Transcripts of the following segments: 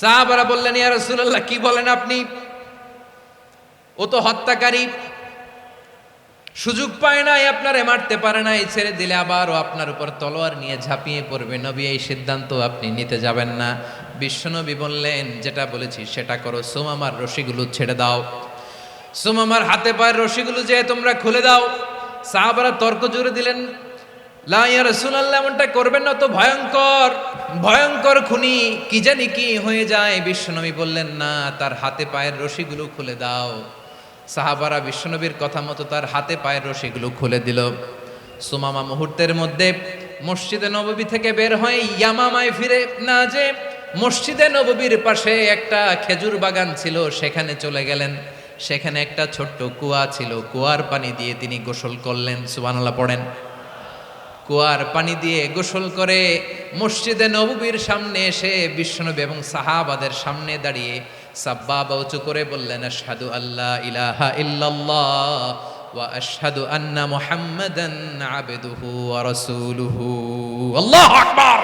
সাহাবারা বললেন, ইয়া রাসূলুল্লাহ, কি বলেন আপনি? ও তো হত্যাকারী। সুযোগ পায় নাই, আপনারে মারতে পারে নাই, ছেড়ে দিলে আবারও আপনার উপর তলোয়ার নিয়ে ঝাঁপিয়ে পড়বে। নবী, এই সিদ্ধান্ত আপনি নিতে যাবেন না। বিশ্বনবী বললেন, যেটা বলেছি, সেটা করো। সোমামার রশিগুলো ছেড়ে দাও। সোমামার হাতে পায়ের রশিগুলো যে তোমরা খুলে দাও। সাহাবারা তর্ক জুড়ে দিলেন লা ইয়া রাসূলুল্লাহ এমনটা করবেন না, তো ভয়ঙ্কর। ভয়ঙ্কর খুনি কি জানি কি হয়ে যায়। বিশ্বনবী বললেন, না, তার হাতে পায়ের রশিগুলো খুলে দাও। সাহাবারা বিশ্বনবীর কথা মতো তার হাতে পায়ের রশিগুলো খুলে দিল। সুমামা মুহূর্তের মধ্যে মসজিদে নববী থেকে বের হয়ে ইয়ামামায় ফিরে না যে মসজিদে নববীর পাশে একটা খেজুর বাগান ছিল, সেখানে চলে গেলেন। সেখানে একটা ছোট্ট কুয়া ছিল, কুয়ার পানি দিয়ে তিনি গোসল করলেন। সুবহানাল্লাহ পড়েন। কুয়ার পানি দিয়ে গোসল করে মসজিদে নববীর সামনে এসে বিশ্বনবী এবং সাহাবাদের সামনে দাঁড়িয়ে সাব্বাবা উঁচু করে বললেন, আশহাদু আল্লাহ ইলাহা ইল্লাল্লাহ ওয়া আশহাদু আন্না মুহাম্মাদান আবদুহু ওয়া রাসূলুহু। আল্লাহু আকবার!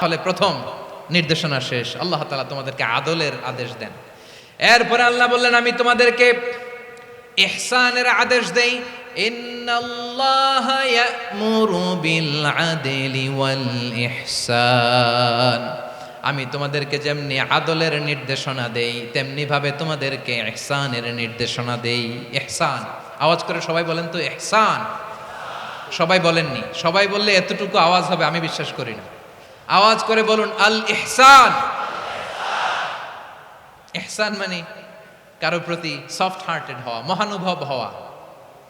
তাহলে প্রথম নির্দেশনা শেষ। আল্লাহ তাআলা তোমাদেরকে আদলের আদেশ দেন। এরপরে আল্লাহ বললেন, আমি তোমাদেরকে ইহসানের আদেশ দেই ইয়ামুরু বিল আদলি ওয়াল ইহসান। আমি তোমাদেরকে যেমনি আদলের নির্দেশনা দেই তেমনি ভাবে তোমাদেরকে ইহসানের নির্দেশনা দেই। এহসান আওয়াজ করে সবাই বলেন তো এহসান সবাই বলেননি। সবাই বললে এতটুকু আওয়াজ হবে, আমি বিশ্বাস করি না। আওয়াজ করে বলুন, আল এহসান এহসান মানে কারও প্রতি সফট হার্টেড হওয়া, মহানুভব হওয়া।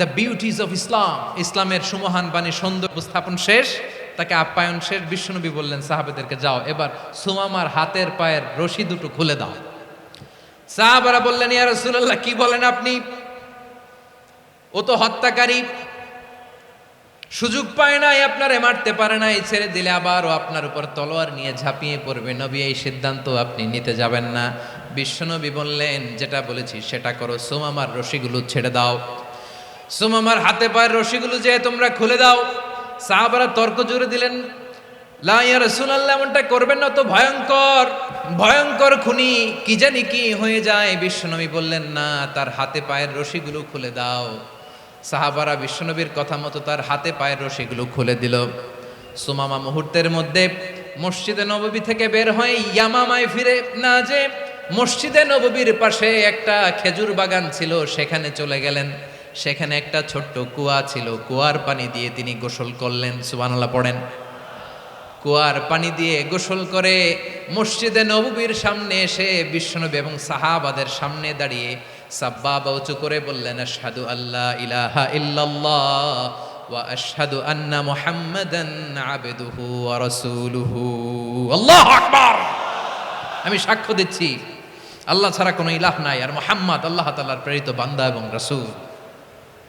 দ্য বিউটিজ অফ ইসলাম ইসলামের সুমহান বাণী সুন্দর উপস্থাপন শেষ, তাকে আপ্যায়ন শেষ, বিশ্বনবী বললেন, সাহাবেদেরকে যাও, এবার সুমামার হাতের পায়ের রশি দুটো খুলে দাও। সাহাবারা বললেন, ইয়া রাসূলুল্লাহ, কি বলেন আপনি? ও তো হত্যাকারী। সুযোগ পায় নাই, আপনারে মারতে পারে নাই, ছেড়ে দিলে আবারও আপনার উপর তলোয়ার নিয়ে ঝাঁপিয়ে পড়বে। নবী, এই সিদ্ধান্ত আপনি নিতে যাবেন না। বিশ্বনবী বললেন, যেটা বলেছি সেটা করো, সোমামার রশিগুলো ছেড়ে দাও। সোমামার হাতে পায়ের রশিগুলো যে তোমরা খুলে দাও। সাহাবারা তর্ক জুড়ে দিলেন, লা ইয়া রাসূলুল্লাহ, এমনটা করবেন না তো ভয়ঙ্কর ভয়ঙ্কর খুনি, কি জানি কি হয়ে যায়। বিশ্বনবী বললেন, না, তার হাতে পায়ের রশিগুলো খুলে দাও। সাহাবারা বিশ্বনবীর কথা মতো তার হাতে পায়ের রশিগুলো খুলে দিল। সুমামা মুহূর্তের মধ্যে মসজিদে নববী থেকে বের হয়ে ইয়ামামায় ফিরে না যে মসজিদে নববীর পাশে একটা খেজুর বাগান ছিল, সেখানে চলে গেলেন। সেখানে একটা ছোট্ট কুয়া ছিল। কুয়ার পানি দিয়ে তিনি গোসল করলেন, সুবহানাল্লাহ পড়েন। কুয়ার পানি দিয়ে গোসল করে মসজিদে নববীর সামনে এসে বিশ্বনবী এবং সাহাবাদের সামনে দাঁড়িয়ে সাব্বাবা উঁচু করে বললেন, আশহাদু আল্লাহ ইলাহা ইল্লাল্লাহ আন্না আমি সাক্ষ্য দিচ্ছি, আল্লাহ ছাড়া কোনো ইলাহ নাই। আর মুহাম্মদ, আল্লাহ তাআলার প্রেরিত বান্দা এবং রাসূল।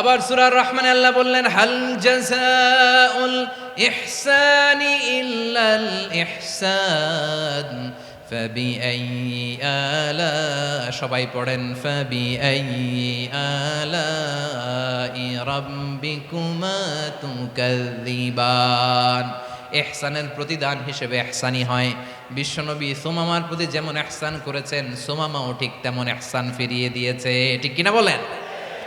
আবার সুরার রহমান আল্লাহ বললেন, হাল জাযাউল ইহসানি ইল্লাল ইহসান ফাবিআই আলা, সবাই পড়েন ফাবিআই আলা রাব্বিকুমা তুকাযিবান এহসানের প্রতিদান হিসেবে এহসানি হয়। বিশ্বনবী সোমামার প্রতি যেমন এহসান করেছেন, সোমামাও ঠিক তেমন এহসান ফিরিয়ে দিয়েছে। ঠিক কিনা বলেন?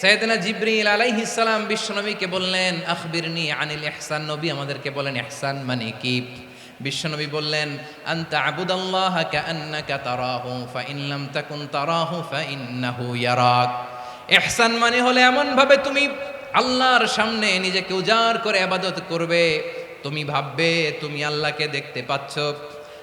সৈয়দনা জিব্রিল আলাইহিস সালাম বিশ্বনবীকে বললেন, আখবিরনি আনিল ইহসান। নবী আমাদেরকে বলেন, ইহসান মানে কি? বিশ্বনবী বললেন, আনতা আবুদাল্লাহ কাআন্নাকা তারাহু, ফাইন লাম তাকুন তারাহু ফা ইন্নাহু ইয়ারাক। ইহসান মানে হলো এমন ভাবে তুমি আল্লাহর সামনে নিজেকে উজাড় করে ইবাদত করবে। তুমি ভাববে, তুমি আল্লাহকে দেখতে পাচ্ছ।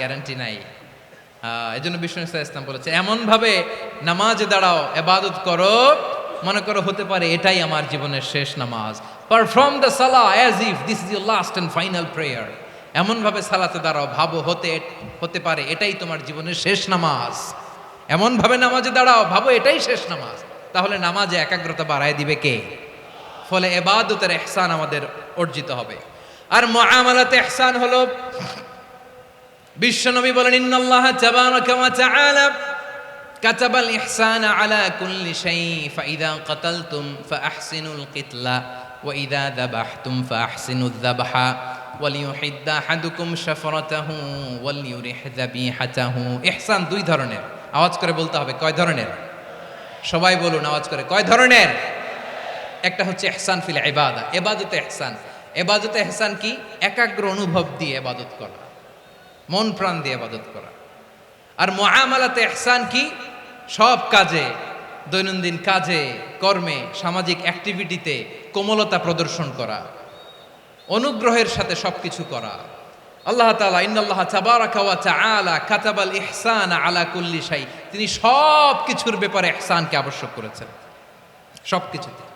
গ্যারান্টি নাই। এই জন্য বিষ্ণু ইসলাম বলেছে, এমনভাবে নামাজে দাঁড়াও, এবাদত করো, মনে করো হতে পারে এটাই আমার জীবনের শেষ নামাজ। পারফর্ম দ্য সালা as if this is your last and final prayer এমনভাবে সালাতে দাঁড়াও, ভাবো হতে হতে পারে এটাই তোমার জীবনের শেষ নামাজ। এমনভাবে নামাজে দাঁড়াও, ভাবো এটাই শেষ নামাজ। তাহলে নামাজে একাগ্রতা বাড়ায় দিবে কে? ফলে এবাদতের এহসান আমাদের অর্জিত হবে। আর মুআমালাতে ইহসান হলো বিশ্বনবী বলেন, ইন্নাল্লাহ তাবারাকা ওয়া তাআলা, কাতাবাল ইহসানা আলা কুল্লি শাই ফাইদা কাতালতুম ফাআহসিনুল কিতলা, ওয়া ইদা যাবাহতুম ফাআহসিনুয যাবহা ওয়ালিয়ুহিদ্দা আহাদুকুম শাফরাতাহু ওয়ালিয়ুরিহ যাবিহাতাহু। ইহসান দুই ধরনের। আওয়াজ করে বলতে হবে, কয় ধরনের? সবাই বলুন, আওয়াজ করে, কয় ধরনের? একটা হচ্ছে এহসান ফিল ইবাদা, এবাদতে এহসান এবাদতে এহসান কি? একাগ্র অনুভব দিয়ে এবাদত করা। মন প্রাণ দিয়ে আবাদত করা। আর মহামালাতে এহসান কি? সব কাজে, দৈনন্দিন কাজে, কর্মে, সামাজিক অ্যাক্টিভিটিতে কোমলতা প্রদর্শন করা, অনুগ্রহের সাথে সবকিছু করা। আল্লাহ তাআলা ইন্নাল্লাহ তাবারাকা ওয়া তাআলা কাতাবাল ইহসান আলা কুল্লি শাই। তিনি সব কিছুর ব্যাপারে ইহসানকে আবশ্যক করেছেন। সব কিছুতে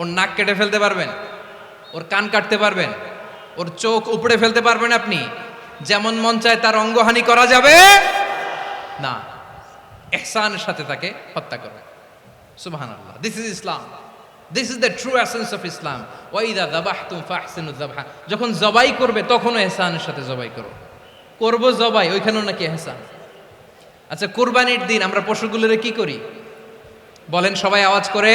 ওর নাক কেটে ফেলতে পারবেন, ওর কান কাটতে পারবেন, ওর চোখ উপড়ে ফেলতে পারবেন আপনি। যেমন মন চায় তার অঙ্গহানি করা যাবে। না, এহসানের সাথে তাকে হত্যা করবে। সুবাহান আল্লাহ this is Islam this is the true essence of Islam ওয়াইদা দাবাহ তুম ফাহসিনু দাবাহ যখন জবাই করবে, তখনও এহসানের সাথে জবাই করো। করব জবাই, ওইখানেও নাকি এহসান। আচ্ছা কোরবানির দিন আমরা পশুগুলোরে কি করি? বলেন, সবাই আওয়াজ করে।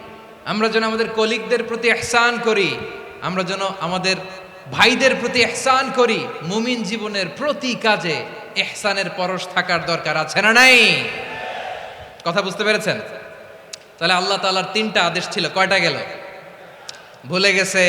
আমরা যেন আমাদের কলিগদের প্রতি এহসান করি, আমরা যেন আমাদের ভাইদের প্রতি এহসান করি, মুমিন জীবনের প্রতি কাজে এহসানের পরশ থাকার দরকার আছে না নাই? কথা বুঝতে পেরেছেন? তাহলে আল্লাহ তালার তিনটা আদেশ ছিল, কয়টা গেল? ভুলে গেছে।